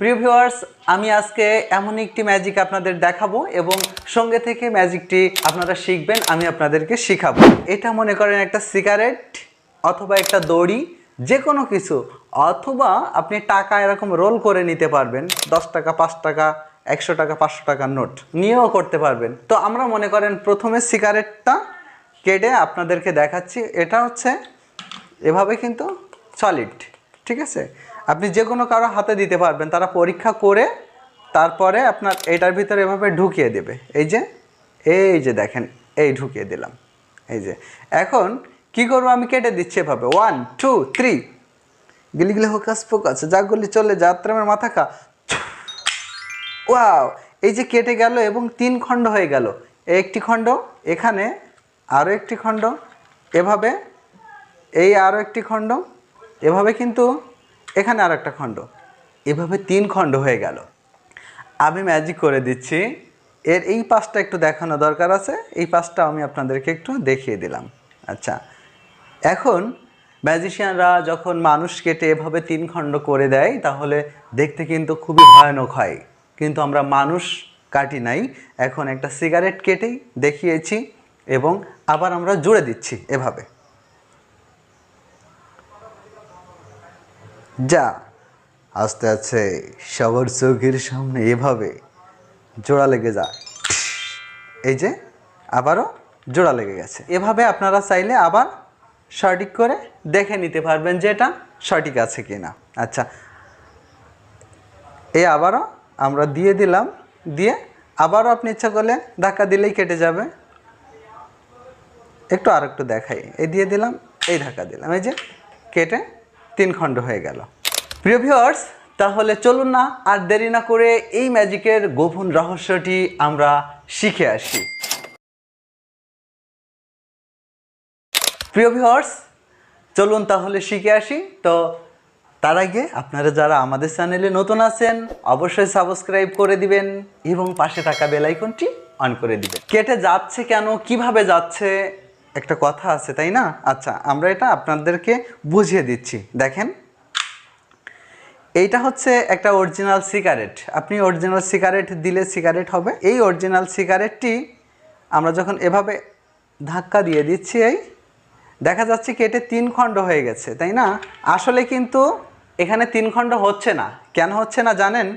প্রিয় ভিউয়ার্স, আমি আজকে এমন একটি ম্যাজিক আপনাদের দেখাবো এবং সঙ্গে থেকে ম্যাজিকটি আপনারা শিখবেন, আমি আপনাদেরকে শিখাবো। এটা মনে করেন একটা সিগারেট অথবা একটা দড়ি যে কোনো কিছু, অথবা আপনি টাকা এরকম রোল করে নিতে পারবেন, দশ টাকা, পাঁচ টাকা, একশো টাকা, পাঁচশো টাকার নোট নিয়েও করতে পারবেন। তো আমরা মনে করেন প্রথমে সিগারেটটা কেটে আপনাদেরকে দেখাচ্ছি, এটা হচ্ছে এভাবে কিন্তু সলিড ঠিক আছে? আপনি যে কোনো কারও হাতে দিতে পারবেন। তারা পরীক্ষা করে তারপরে আপনার এটার ভিতরে এভাবে ঢুকিয়ে দেবে। এই যে এই যে দেখেন, এই ঢুকিয়ে দিলাম। এই যে, এখন কি করব আমি কেটে দিচ্ছি এভাবে। ওয়ান টু থ্রি গিলি গিলি হোকাস ফোকাস যাগুলি চলে যাত্রামের মাথা খা। ওয়াও এই যে কেটে গেল এবং তিন খণ্ড হয়ে গেল। একটি খণ্ড, এখানে আরও একটি খণ্ড, এভাবে। এই আরও একটি খণ্ড, এভাবে কিন্তু এখানে আরও একটা খণ্ড। এভাবে তিন খণ্ড হয়ে গেল। আমি ম্যাজিক করে দিচ্ছি। এর এই পাশটা একটু দেখানো দরকার আছে। এই পাশটা আমি আপনাদেরকে একটু দেখিয়ে দিলাম। আচ্ছা। এখন ম্যাজিশিয়ানরা যখন মানুষ কেটে এভাবে তিন খণ্ড করে দেয়, তাহলে দেখতে কিন্তু খুবই ভয়ানক হয়। কিন্তু আমরা মানুষ কাটি নাই। এখন একটা সিগারেট কেটেই দেখিয়েছি এবং আবার আমরা জুড়ে দিচ্ছি এভাবে। যা আস্তে আস্তে সবার চোখের সামনে এভাবে জোড়া লেগে যায়। এই যে, আবারও জোড়া লেগে গেছে। এভাবে আপনারা চাইলে আবার সঠিক করে দেখে নিতে পারবেন যে এটা সঠিক আছে কি না আচ্ছা এই আবারও আমরা দিয়ে দিলাম, দিয়ে আবারও আপনি ইচ্ছা করলে ধাক্কা দিলেই কেটে যাবে। একটু আর একটু দেখাই। এই দিয়ে দিলাম, এই ধাক্কা দিলাম। এই যে, কেটে তিন খণ্ড হয়ে গেল। প্রিয় ভিউয়ার্স তাহলে চলুন না আর দেরি না করে এই ম্যাজিকের গোপন রহস্যটি আমরা শিখে আসি। প্রিয় ভিউয়ার্স চলুন তাহলে শিখে আসি। তো তার আগে আপনারা যারা আমাদের চ্যানেলে নতুন আছেন, অবশ্যই সাবস্ক্রাইব করে দিবেন এবং পাশে থাকা বেল আইকনটি অন করে দিবেন। কেটে যাচ্ছে কেন? কীভাবে যাচ্ছে? একটা কথা আছে, তাই না? আচ্ছা আমরা এটা আপনাদেরকে বুঝিয়ে দিচ্ছি। দেখেন, এইটা হচ্ছে একটা অরিজিনাল সিগারেট আপনি অরিজিনাল সিগারেট দিলে সিগারেট হবে। এই অরিজিনাল সিগারেটটি আমরা যখন এভাবে ধাক্কা দিয়ে দিচ্ছি, এই দেখা যাচ্ছে কেটে তিন খণ্ড হয়ে গেছে, তাই না? আসলে কিন্তু এখানে তিন খণ্ড হচ্ছে না। কেন হচ্ছে না জানেন?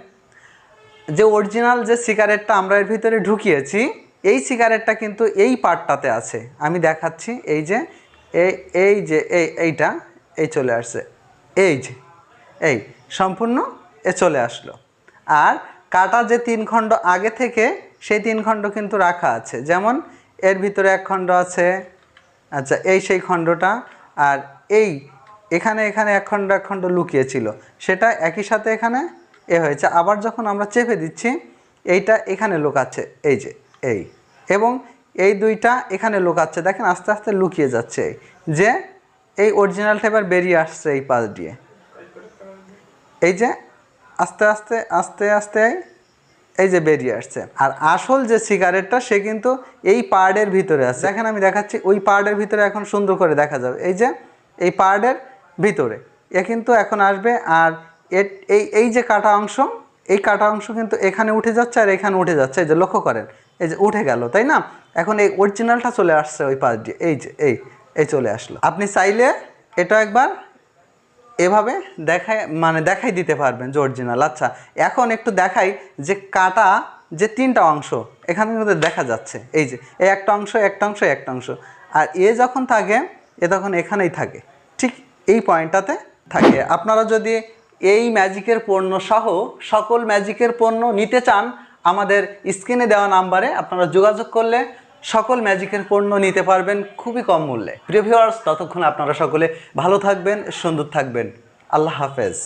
যে অরিজিনাল যে সিগারেটটা আমরা এর ভিতরে ঢুকিয়েছি এই সিগারেটটা কিন্তু এই পার্টটাতে আছে। আমি দেখাচ্ছি, এই যে এই যে, এই, এইটা, এই চলে আসছে। এই যে, এই, সম্পূর্ণ এ চলে আসলো। আর কাটা যে তিন খণ্ড আগে থেকে, সেই তিন খণ্ড কিন্তু রাখা আছে। যেমন, এর ভিতরে এক খণ্ড আছে আচ্ছা এই সেই খণ্ডটা, আর এই, এখানে এখানে এক খণ্ড এক খণ্ড লুকিয়েছিল। সেটা একই সাথে এখানে এ হয়েছে। আবার যখন আমরা চেপে দিচ্ছি, এইটা এখানে লুকাচ্ছে। এই যে এই। এবং এই দুইটা এখানে লুকাচ্ছে। দেখেন আস্তে আস্তে লুকিয়ে যাচ্ছে। যে এই অরিজিনালটা এবার বেরিয়ে আসছে এই পাশ দিয়ে। এই যে আস্তে আস্তে আস্তে আস্তে এই যে বেরিয়ে আসছে। আর আসল যে সিগারেটটা সে কিন্তু এই পার্ডের ভিতরে আছে। দেখেন আমি দেখাচ্ছি, ওই পার্ডের ভিতরে এখন সুন্দর করে দেখা যাবে। এই যে, এই পার্ডের ভিতরে। এ কিন্তু এখন আসবে আর এই এই যে কাটা অংশ, এই কাটা অংশ কিন্তু এখানে উঠে যাচ্ছে আর এখানে উঠে যাচ্ছে। এই যে লক্ষ্য করেন এই যে উঠে গেল, তাই না? এখন এই অরিজিনালটা চলে আসছে ওই পাশ দিয়ে। এই যে, এই এই চলে আসলো। আপনি চাইলে এটা একবার এভাবে দেখায় মানে দেখাই দিতে পারবেন যে অরিজিনাল আচ্ছা এখন একটু দেখাই যে কাটা যে তিনটা অংশ, এখানে কিন্তু দেখা যাচ্ছে। এই যে এই একটা অংশ একটা অংশ একটা অংশ। আর এ যখন থাকে, এ তখন এখানেই থাকে। ঠিক এই পয়েন্টটাতে থাকে। আপনারা যদি এই ম্যাজিকের পণ্য সহ সকল ম্যাজিকের পণ্য নিতে চান আমাদের স্ক্রিনে দেওয়া নাম্বারে আপনারা যোগাযোগ করলে সকল ম্যাজিকের পণ্য নিতে পারবেন খুবই কম মূল্যে। প্রিভিওয়ার্স ততক্ষণ আপনারা সকলে ভালো থাকবেন, সুন্দর থাকবেন। আল্লাহ হাফেজ।